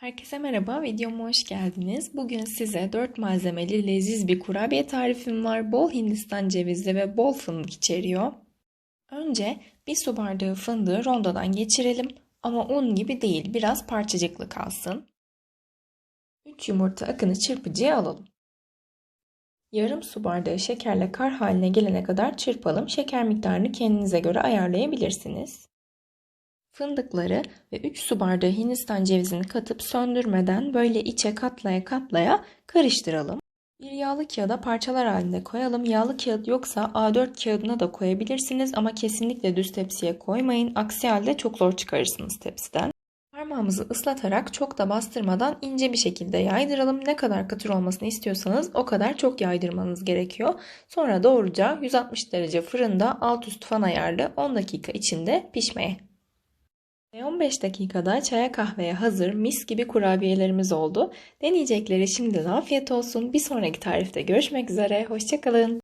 Herkese merhaba, videoma hoş geldiniz. Bugün size 4 malzemeli leziz bir kurabiye tarifim var. Bol Hindistan cevizi ve bol fındık içeriyor. Önce bir su bardağı fındığı rondodan geçirelim ama un gibi değil, biraz parçacıklı kalsın. 3 yumurta akını çırpıcıya alalım. Yarım su bardağı şekerle kar haline gelene kadar çırpalım. Şeker miktarını kendinize göre ayarlayabilirsiniz. Fındıkları ve 3 su bardağı Hindistan cevizini katıp söndürmeden böyle içe katlaya katlaya karıştıralım. Bir yağlı kağıda parçalar halinde koyalım. Yağlı kağıt yoksa A4 kağıdına da koyabilirsiniz ama kesinlikle düz tepsiye koymayın. Aksi halde çok zor çıkarırsınız tepsiden. Parmağımızı ıslatarak çok da bastırmadan ince bir şekilde yaydıralım. Ne kadar katır olmasını istiyorsanız o kadar çok yaydırmanız gerekiyor. Sonra doğruca 160 derece fırında alt üst fan ayarlı 10 dakika içinde pişmeye. Ve 15 dakikada çaya kahveye hazır mis gibi kurabiyelerimiz oldu. Deneyecekleri şimdiden afiyet olsun. Bir sonraki tarifte görüşmek üzere. Hoşçakalın.